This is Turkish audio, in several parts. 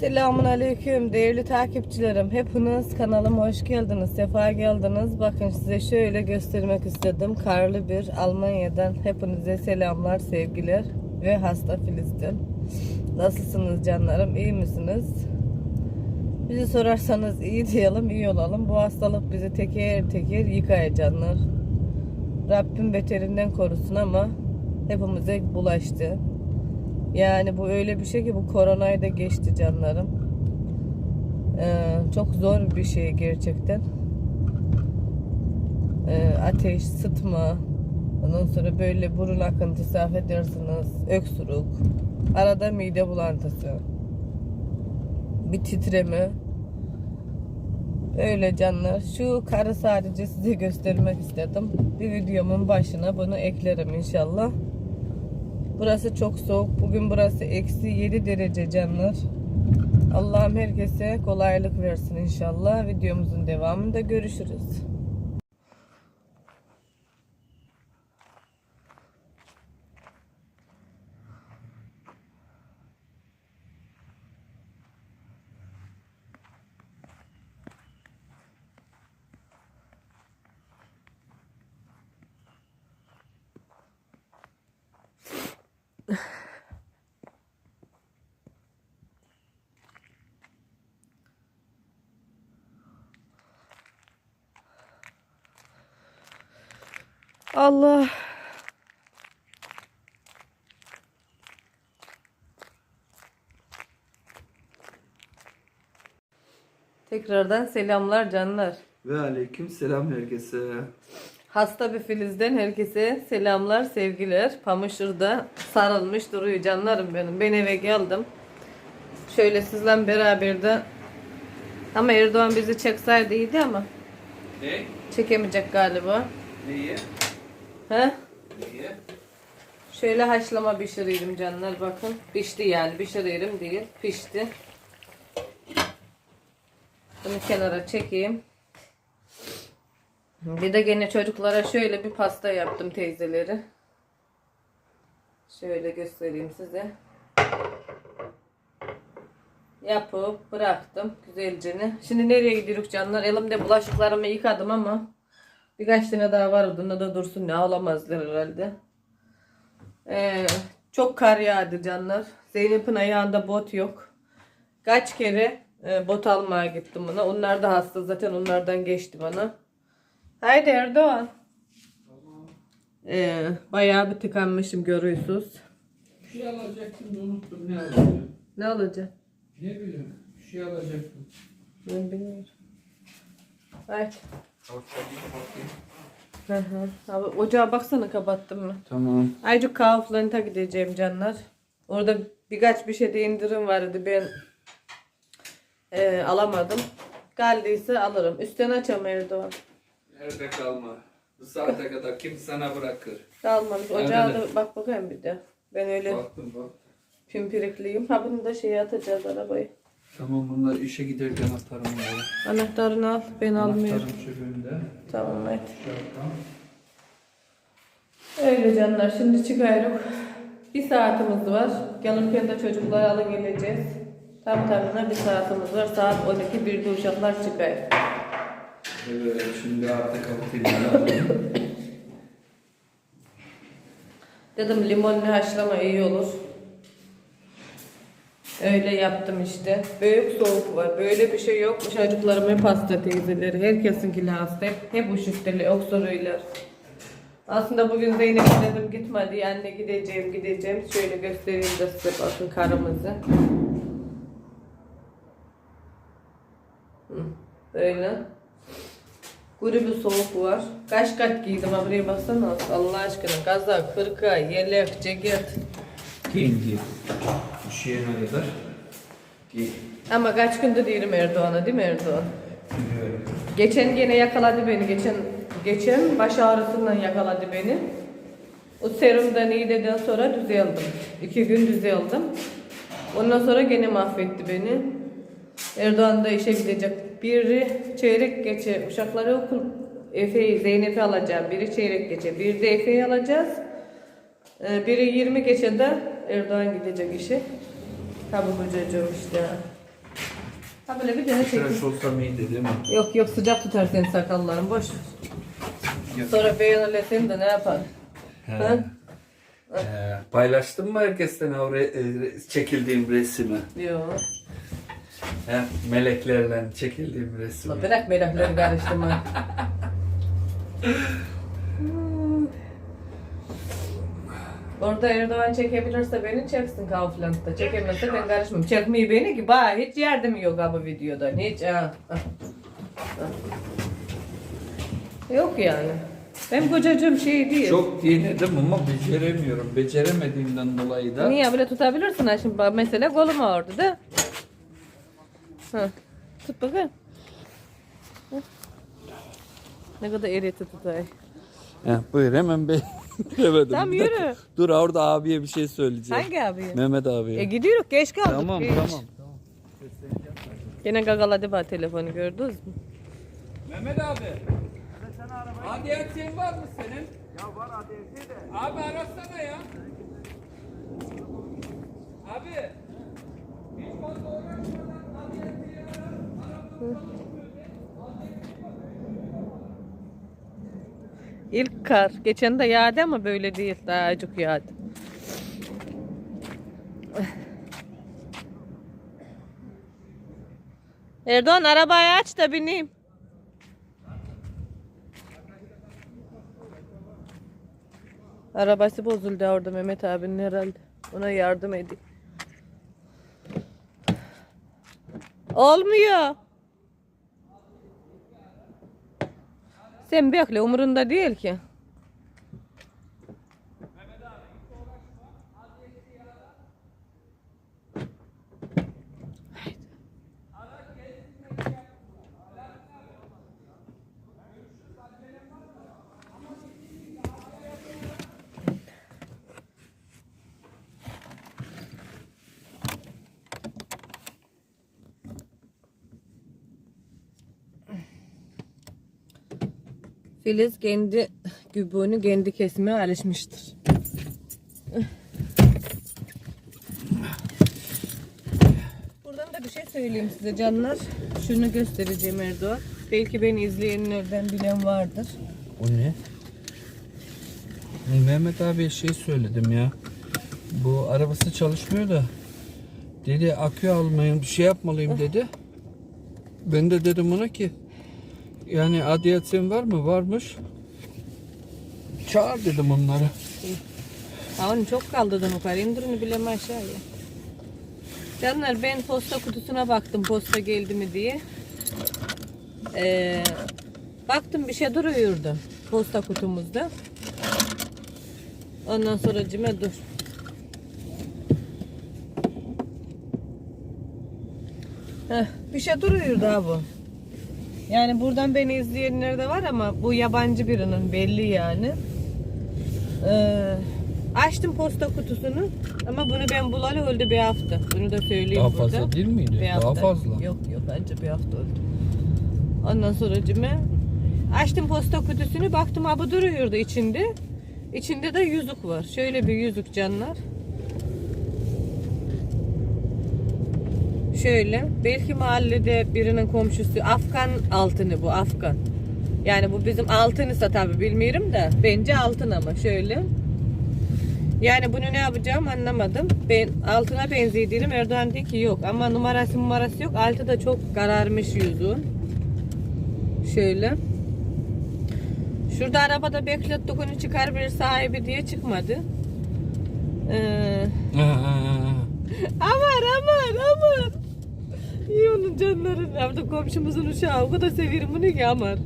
Selamun Aleyküm değerli takipçilerim. Hepiniz kanalıma hoş geldiniz. Sefa geldiniz. Bakın size şöyle göstermek istedim. Karlı bir Almanya'dan hepinize selamlar, sevgiler ve hasta Filiz'den. Nasılsınız canlarım? İyi misiniz? Bizi sorarsanız iyi diyelim, iyi olalım. Bu hastalık bizi teker teker yıkaya canlar. Rabbim beterinden korusun ama hepimize bulaştı. Yani bu öyle bir şey ki bu koronayı da geçti canlarım. Ee, çok zor bir şey gerçekten. Ee, ateş, sıtma, ondan sonra böyle burun akıntısı affedersiniz, öksürük, arada mide bulantısı, bir titreme. Öyle canlar. Şu karı sadece size göstermek istedim. Bir videomun başına bunu eklerim inşallah. Burası çok soğuk. Bugün burası eksi 7 derece canlar. Allah'ım herkese kolaylık versin inşallah. Videomuzun devamında görüşürüz. Allah. Tekrardan selamlar canlar. Ve aleyküm selam herkese. Hasta bir Filiz'den herkese selamlar, sevgiler. Pamışır'da sarılmış duruyor canlarım benim. Ben eve geldim. Şöyle sizle beraber de ama Erdoğan bizi çekseydi iyiydi ama Ne? çekemeyecek galiba. Neyi? He? Neyi? Şöyle haşlama pişireyim canlar bakın. Pişti yani pişiririm değil. Pişti. Bunu kenara çekeyim. Bir de gene çocuklara şöyle bir pasta yaptım teyzeleri. Şöyle göstereyim size. Yapıp bıraktım güzelce. Şimdi nereye gidiyoruz canlar? Elimde bulaşıklarımı yıkadım ama birkaç tane daha var odunda da dursun ne ağlamazlar herhalde. Ee, çok kar yağdı canlar. Zeynep'in ayağında bot yok. Kaç kere e, bot almaya gittim ona. Onlar da hasta zaten onlardan geçti bana. Haydi Erdoğan. Ee, bayağı bir tıkanmışım görüyorsunuz. Bir şey alacaktım da unuttum ne alacağım. Ne olacak? Ne bileyim bir şey alacaktım. Ben bilmiyorum. Haydi. Hı hı. Abi, ocağa baksana kapattım mı? Tamam. Ayrıca Kaufland'a gideceğim canlar. Orada birkaç bir şeyde indirim vardı. Ben e, alamadım. Geldiyse alırım. Üstten açam Erdoğan. Nerede kalma. Bu saate kadar kim sana bırakır? Kalmamış. Ocağa da bak bakayım bir de. Ben öyle Baktım bak. pimpirikliyim. Ha bunu da şeye atacağız arabayı. Tamam bunlar işe giderken atarım onları. Anahtarını al. Ben almıyorum. Anahtarım cebimde. Tamam. Şarttan. Öyle canlar. Şimdi çıkıyoruz. Bir saatimiz var. Gelirken de çocukları alı geleceğiz. Tam tamına bir saatimiz var. Saat 12 birde uşaklar çıkıyor. Evet şimdi artık kapatayım. Dedim limonlu haşlama iyi olur. Öyle yaptım işte. Büyük soğuk var. Böyle bir şey yokmuş. Çocuklarım hep hasta teyzeleri. Herkesinki hasta. Hep, hep üşüttüler, öksürüyorlar. Aslında bugün Zeynep dedim gitmedi. Anne gideceğim gideceğim. Şöyle göstereyim de size bakın karımızı. Böyle. Kuru bir soğuk var. Kaç kat giydim buraya baksana. Allah aşkına. Kazak, hırka, yelek, ceket. Giyin. Üşüyene kadar. Giy. Ama kaç gündür diyorum Erdoğan'a değil mi Erdoğan? Biliyorum. Geçen gene yakaladı beni. Geçen geçen baş ağrısından yakaladı beni. O serumdan iyiden sonra düzeldim. İki gün düzeldim. Ondan sonra gene mahvetti beni. Erdoğan da işe gidecek. Biri çeyrek geçe uşakları okul Efe'yi Zeynep'i alacağım. Biri çeyrek geçe. Bir de Efe'yi alacağız. Ee, Biri 20 geçe de Erdoğan gidecek işe. Tabi kocacığım işte. Ha böyle bir tane çekin. Tıraş olsam iyiydi değil mi? Yok yok sıcak tutar senin sakalların boş. ver. Sonra beğenirlesin de ne yapar? Ha? He. Paylaştın mı herkesten o re- e, re- çekildiğim resmi? Yok. He. Meleklerle çekildiğim resmi. La bırak melekleri karıştırma. Orada Erdoğan çekebilirse beni çeksin Kaufland'da. Çekemezse ben karışmam. Çekmeyi beni ki bana hiç yardım yok ha bu videoda. Hiç ha. ha. Yok yani. Benim kocacığım şey değil. Çok denedim ama beceremiyorum. Beceremediğimden dolayı da Niye böyle tutabilirsin ha şimdi bak mesela kolum ağrıdı da. Ha. Tut bakayım. Hı. Ne kadar eriti tutay. He, buyur hemen be. Demedim. Dakika. yürü. Dur orada abiye bir şey söyleyeceğim. Hangi abi? Mehmet abiye. E gidiyoruz geç kaldık. tamam geç. tamam. Gene gagaladı bana telefonu gördünüz mü? Mehmet abi. ADS'in var mı senin? Ya var ADS de. Abi arasana ya. Abi. Hiç fazla uğraşmadan ADS'yi ara. İlk kar. Geçen de yağdı ama böyle değil. Daha acık yağdı. Erdoğan arabayı aç da bineyim. Arabası bozuldu orada Mehmet abinin herhalde. Ona yardım edeyim. Olmuyor. Sen bekle umurunda değil ki. Filiz kendi gübünü kendi kesmeye alışmıştır. Buradan da bir şey söyleyeyim size canlar. Şunu göstereceğim Erdoğan. Belki beni izleyenlerden bilen vardır. O ne? Mehmet abiye şey söyledim ya. Bu arabası çalışmıyor da. Dedi akü almayın bir şey yapmalıyım dedi. Ben de dedim ona ki yani adiyatın var mı? Varmış. Çağır dedim onları. Onu çok kaldırdım yukarı. İndirini bilem aşağıya. Canlar ben posta kutusuna baktım posta geldi mi diye. Ee, baktım bir şey duruyordu posta kutumuzda. Ondan sonra cime dur. Heh, bir şey duruyordu ha bu. Yani buradan beni izleyenler de var ama bu yabancı birinin belli yani. Ee, açtım posta kutusunu ama bunu ben bulalı öldü bir hafta. Bunu da söyleyeyim Daha burada. fazla değil miydi? Bir Daha hafta. fazla. Yok yok bence bir hafta öldü. Ondan sonra cime açtım posta kutusunu baktım ha bu duruyordu içinde. İçinde de yüzük var. Şöyle bir yüzük canlar. Şöyle belki mahallede birinin komşusu Afgan altını bu Afgan. Yani bu bizim altınısa tabi bilmiyorum da bence altın ama şöyle. Yani bunu ne yapacağım anlamadım. Ben altına dedim. Erdoğan dedi ki yok ama numarası numarası yok. Altı da çok kararmış yüzüğün. Şöyle. Şurada arabada beklettik onu çıkar bir sahibi diye çıkmadı. Ee, aman aman aman. İyi onun canları nerede komşumuzun uşağı o kadar severim bunu ki aman.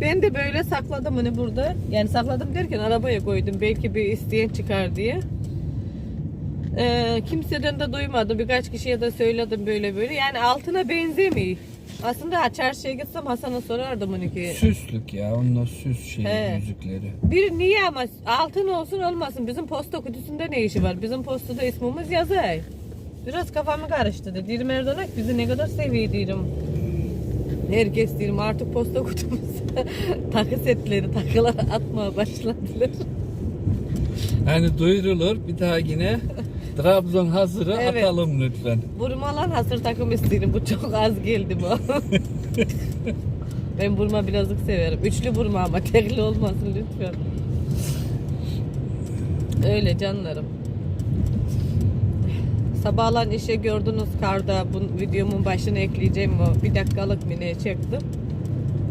Ben de böyle sakladım onu burada. Yani sakladım derken arabaya koydum. Belki bir isteyen çıkar diye. Ee, kimseden de duymadım. Birkaç kişiye de söyledim böyle böyle. Yani altına benzemiyor. Aslında çarşıya gitsem Hasan'a sorardım onu ki. Süslük ya onlar süs şey He. yüzükleri. Bir niye ama altın olsun olmasın. Bizim posta kutusunda ne işi var? Bizim postada ismimiz yazıyor. Biraz kafamı karıştırdı. Dirim Erdoğan bizi ne kadar seviyor diyorum. Herkes diyorum artık posta kutumuz takı setleri takılar atmaya başladılar. Hani duyurulur bir daha yine Trabzon hazırı Evet. atalım lütfen. Burma lan hasır takım istedim. Bu çok az geldi bu. ben burma birazcık severim. Üçlü burma ama tekli olmasın lütfen. Öyle canlarım. Sabahlan işe gördünüz karda. Bu videomun başına ekleyeceğim o. Bir dakikalık mı ne çektim.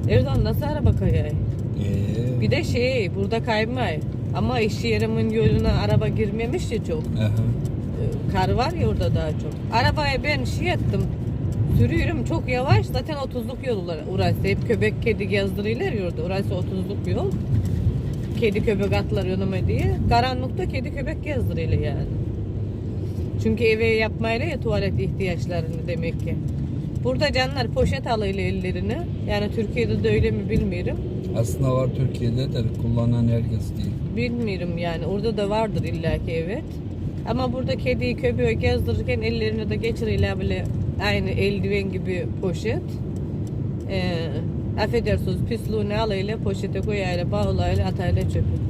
Erdoğan nasıl araba kayıyor? Ee, Bir de şey burada kaymay. Ama iş yerimin yoluna araba girmemiş ya çok. aha. Kar var ya orada daha çok. Arabaya ben şey ettim. Sürüyorum çok yavaş. Zaten 30'luk yollar orası. Hep köpek kedi gezdiriyorlar ya orada. Orası 30'luk yol. Kedi köpek atlar önüme diye. Karanlıkta kedi köpek gezdiriyorlar yani. Çünkü eve yapmayla ya tuvalet ihtiyaçlarını demek ki. Burada canlar poşet alıyla ellerini. Yani Türkiye'de de öyle mi bilmiyorum. Aslında var Türkiye'de de kullanan herkes değil. Bilmiyorum yani. Orada da vardır illaki evet. Ama burada kediyi köpeği gezdirirken ellerine de geçiriyle böyle aynı eldiven gibi poşet. Ee, affedersiniz pisliğini alıyla poşete koyayla bağlayla atayla çöpü.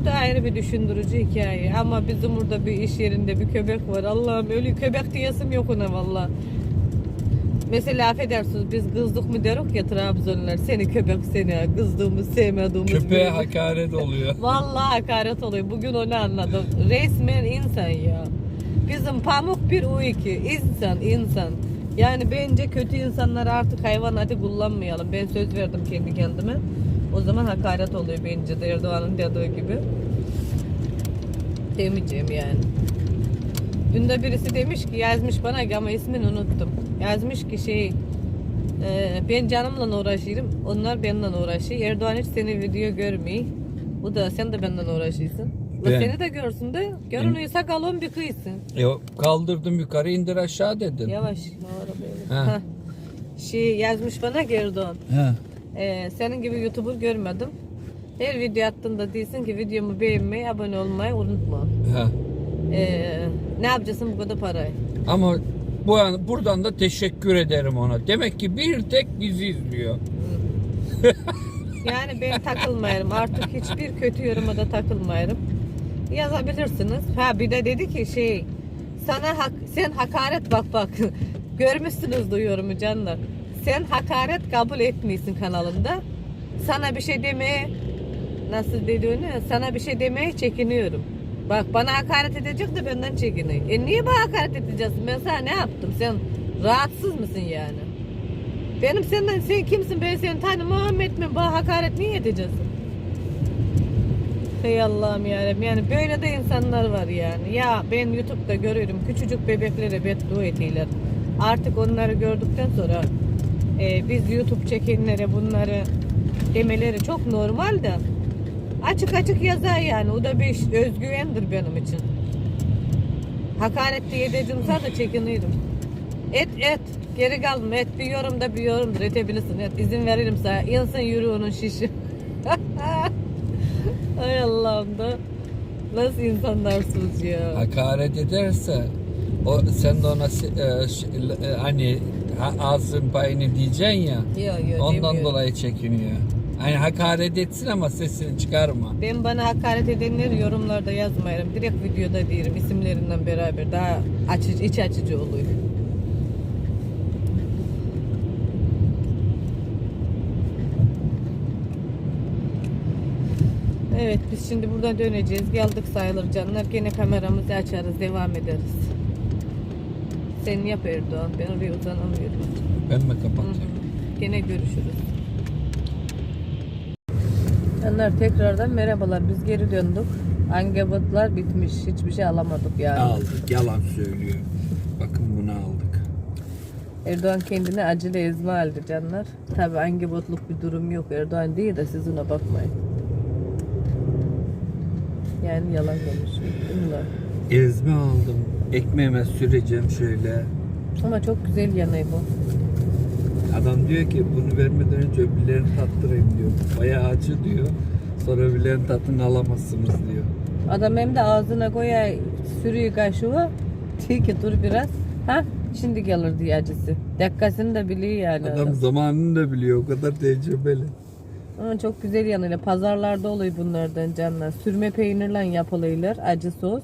Bu da ayrı bir düşündürücü hikaye. Ama bizim burada bir iş yerinde bir köpek var. Allah'ım öyle köpek diyesim yok ona valla. Mesela affedersiniz biz kızdık mı derok ya Trabzonlar. Seni köpek seni kızdığımız sevmediğimiz. Köpeğe hakaret oluyor. Vallahi hakaret oluyor. Bugün onu anladım. Resmen insan ya. Bizim pamuk bir o iki. İnsan, insan. Yani bence kötü insanlar artık hayvan hadi kullanmayalım. Ben söz verdim kendi kendime. O zaman hakaret oluyor bence de Erdoğan'ın dediği gibi. Demeyeceğim yani. Dün de birisi demiş ki yazmış bana ama ismini unuttum. Yazmış ki şey e, ben canımla uğraşıyorum. Onlar benimle uğraşıyor. Erdoğan hiç seni video görmüyor. Bu da sen de benden uğraşıyorsun. Ben- seni de görsün de görünüyorsa kalın bir kıysın. E, kaldırdım yukarı indir aşağı dedin. Yavaş. arabaya. Ha. Şey yazmış bana ki Erdoğan. Ee, senin gibi YouTuber görmedim. Her video attığında değilsin ki videomu beğenmeyi, abone olmayı unutma. Ha. Ee, ne yapacaksın bu kadar parayı? Ama bu an buradan da teşekkür ederim ona. Demek ki bir tek bizi izliyor. Yani ben takılmayarım. Artık hiçbir kötü yoruma da takılmayarım. Yazabilirsiniz. Ha bir de dedi ki şey sana hak, sen hakaret bak bak. Görmüşsünüz bu yorumu canlar. Sen hakaret kabul etmiyorsun kanalında. Sana bir şey demeye nasıl dediğini sana bir şey demeye çekiniyorum. Bak bana hakaret edecek de benden çekiniyor. E niye bana hakaret edeceksin? Ben sana ne yaptım? Sen rahatsız mısın yani? Benim senden sen kimsin ben seni tanımam etmem bana hakaret niye edeceksin? Hey Allah'ım yarabbim yani böyle de insanlar var yani. Ya ben YouTube'da görüyorum küçücük bebeklere beddua ediyorlar. Artık onları gördükten sonra e, biz YouTube çekenlere bunları demeleri çok normal de açık açık yazar yani o da bir özgüvendir benim için. Hakaret diye edeceğim da çekinirim. Et et. Geri kaldım. Et bir yorum da bir yorumdur. Etebilirsin. Et. izin veririm sana. İnsan yürüğünün şişi. Ay Allah'ım da. Nasıl insanlarsınız ya. Hakaret ederse o sen de ona e, ş- e, hani ha- ağzın payını diyeceksin ya. Yok yok Ondan demiyorum. dolayı çekiniyor. Hani hakaret etsin ama sesini çıkarma. Ben bana hakaret edenleri yorumlarda yazmayarım. Direkt videoda diyelim isimlerinden beraber. Daha açıcı, iç açıcı oluyor. Evet biz şimdi buradan döneceğiz. Geldik sayılır canlar. Gene kameramızı açarız. Devam ederiz. Sen yap Erdoğan. Ben oraya uzanamıyorum. Ben mi Hı hı. Gene görüşürüz. Canlar tekrardan merhabalar. Biz geri döndük. Angabotlar bitmiş. Hiçbir şey alamadık yani. Aldık. Yalan söylüyor. Bakın bunu aldık. Erdoğan kendine acele ezme aldı canlar. Tabi angabotluk bir durum yok. Erdoğan değil de siz ona bakmayın. Yani yalan konuşuyor. Ezme aldım. Ekmeğime süreceğim şöyle. Ama çok güzel yanı bu. Adam diyor ki bunu vermeden önce öbürlerini tattırayım diyor. Bayağı acı diyor. Sonra öbürlerin tadını alamazsınız diyor. Adam hem de ağzına koya sürüyor kaşığı. Diyor ki dur biraz. Ha şimdi gelir diye acısı. Dakikasını da biliyor yani. Adam adam. zamanını da biliyor. O kadar tecrübeli. Ama çok güzel yanıyla. Pazarlarda oluyor bunlardan canlar. Sürme peynirle yapılıyorlar. Acı sos.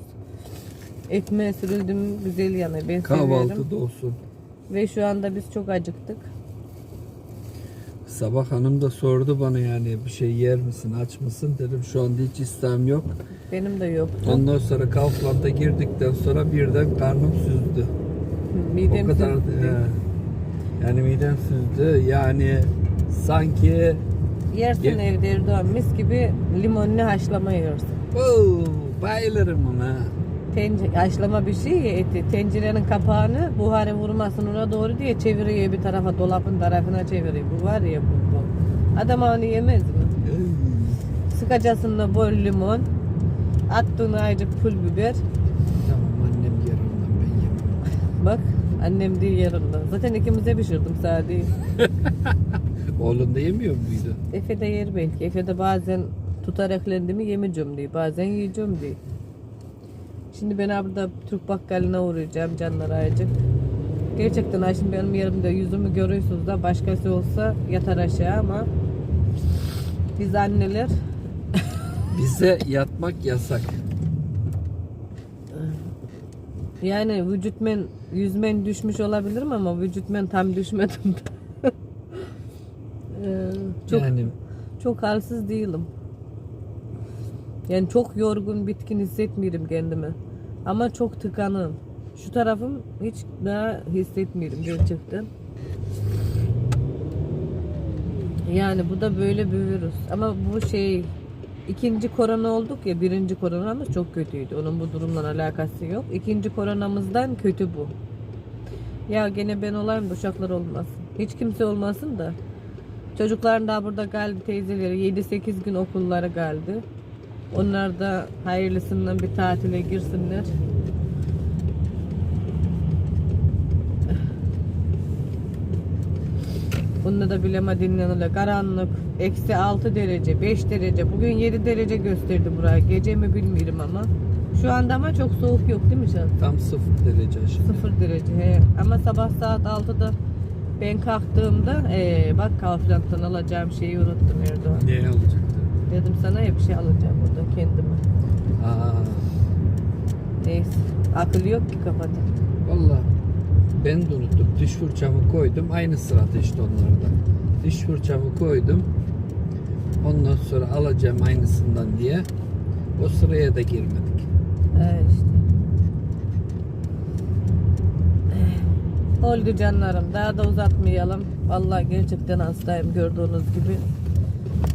Ekmeğe sürüldüm güzel yanı. Ben seviyorum. Kahvaltıda olsun. Ve şu anda biz çok acıktık. Sabah hanım da sordu bana yani bir şey yer misin aç mısın dedim şu anda hiç istem yok. Benim de yoktu. Ondan sonra Kaufland'a girdikten sonra birden karnım süzdü. Midem o kadar sızdı. he. yani midem süzdü yani sanki Yersin Ye- evde Erdoğan mis gibi limonlu haşlama yiyorsun. Oo, bayılırım ona. Tencere, haşlama bir şey ya eti. Tencerenin kapağını buharı vurmasın ona doğru diye çeviriyor bir tarafa dolabın tarafına çeviriyor. Bu var ya bu. bu. Adam onu yemez mi? Sıkacasında bol limon. Attığın azıcık pul biber. Tamam annem yer ondan ben yemem. Bak annem değil yarında. Zaten ikimize pişirdim sadece. Oğlun da yemiyor muydu? Efe de yer belki. Efe de bazen tutar eklendi mi yemeyeceğim diye. Bazen yiyeceğim diye. Şimdi ben burada Türk bakkalına uğrayacağım canlar ayıcık. Gerçekten şimdi benim yerimde yüzümü görüyorsunuz da başkası olsa yatar aşağı ama biz anneler Bize yatmak yasak. yani vücutmen yüzmen düşmüş olabilirim ama vücutmen tam düşmedim de. Ee, çok Yani Çok halsiz değilim. Yani çok yorgun, bitkin hissetmiyorum kendimi. Ama çok tıkanım. Şu tarafım hiç daha hissetmiyorum gerçekten. Yani bu da böyle bir virüs. Ama bu şey ikinci korona olduk ya birinci koronamız çok kötüydü. Onun bu durumla alakası yok. İkinci koronamızdan kötü bu. Ya gene ben olayım uşaklar olmasın. Hiç kimse olmasın da. Çocukların daha burada geldi teyzeleri. 7-8 gün okulları geldi. Onlar da hayırlısından bir tatile girsinler. Bunda da bileme dinlenirler. Karanlık. Eksi 6 derece, 5 derece. Bugün 7 derece gösterdi buraya. Gece mi bilmiyorum ama. Şu anda ama çok soğuk yok değil mi Can? tam sıfır derece şimdi. 0 derece. He. Ama sabah saat 6'da ben kalktığımda ee, bak Kaufland'dan alacağım şeyi unuttum Erdoğan. Ne olacak? Dedim sana ya bir şey alacağım kendime. Aa, Neyse. Akıl yok ki kafada. valla ben de unuttum. Diş fırçamı koydum. Aynı sırada işte onlarda. Diş fırçamı koydum. Ondan sonra alacağım aynısından diye. O sıraya da girmedik. He işte. Oldu canlarım. Daha da uzatmayalım. Vallahi gerçekten hastayım gördüğünüz gibi.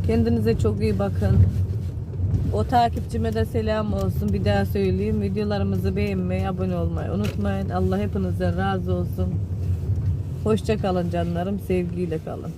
Kendinize çok iyi bakın. O takipçime de selam olsun. Bir daha söyleyeyim. Videolarımızı beğenmeyi, abone olmayı unutmayın. Allah hepinizden razı olsun. Hoşça kalın canlarım. Sevgiyle kalın.